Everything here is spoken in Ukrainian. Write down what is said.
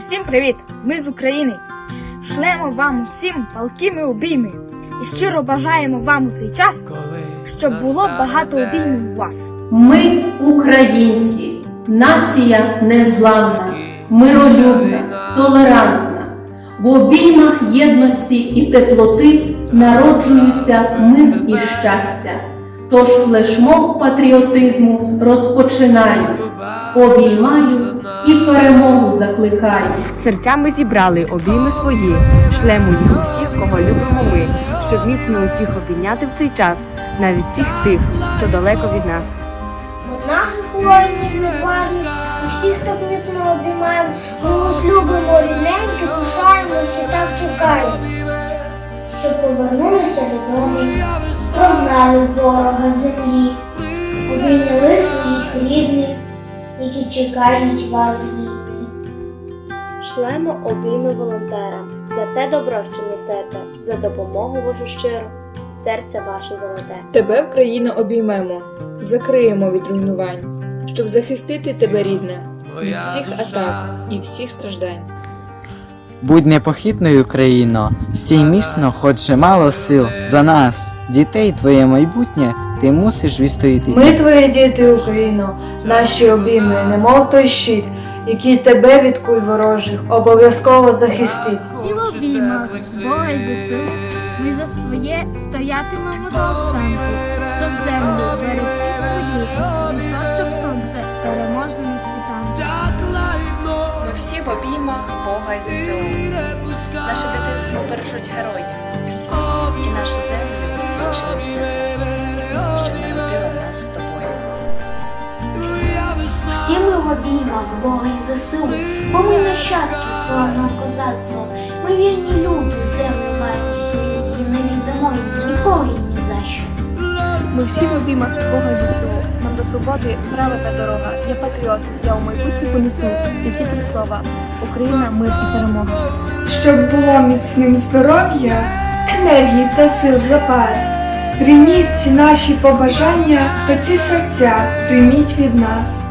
Усім привіт! Ми з України. Шлемо вам усім палкими обійми і щиро бажаємо вам у цей час, щоб було багато обіймів у вас. Ми українці, нація незламна, миролюбна, толерантна. В обіймах єдності і теплоти народжуються мир і щастя. Тож флешмоб патріотизму розпочинаю, обіймаю і перемогу закликаю. Серцями зібрали обійми свої, шлемо їх усіх, кого любимо ми, щоб міцно усіх обійняти в цей час, навіть всіх тих, хто далеко від нас. Бо наших воїнів небажних, усіх так міцно обіймаємо, ми вас любимо рідненьки, пишаємося, так чекаємо. Щоб повернулися додому, прогнали ворога землі, чекають вас з. Шлемо обійми волонтерам за те добро, що несете, за допомогу вашу щиру, серце ваше золоте. Тебе, Україна, обіймемо, закриємо від руйнувань, щоб захистити тебе, рідне, від всіх атак і всіх страждань. Будь непохитною Україно, стій міцно, хоч і мало сил за нас, дітей, твоє майбутнє, ти мусиш відстояти. Ми твої діти, Україно, наші обійми, немов той щит, який тебе від куль ворожих обов'язково захистить. І в обіймах Бога і ЗСУ ми за своє стоятимемо до останку, щоб землю берегти свою, зійшло, щоб сонце переможне на світанку. Ми всі в обіймах Бога і ЗСУ. Наше дитинство бережуть герої. І нашу землю вічною святу, в Бога і ЗСУ, бо ми нащадки славного козацтва. Ми вільні люди, землю маємо свою і не віддамо її ніколи і ні за що. Ми всі в обіймах Бога ЗСУ. Нам до свободи права та дорога. Я патріот, я у майбутнє понесу всі три слова. Україна, мир і перемога. щоб було міцним здоров'я, енергії та сил запас. Прийміть ці наші побажання та ці серця прийміть від нас.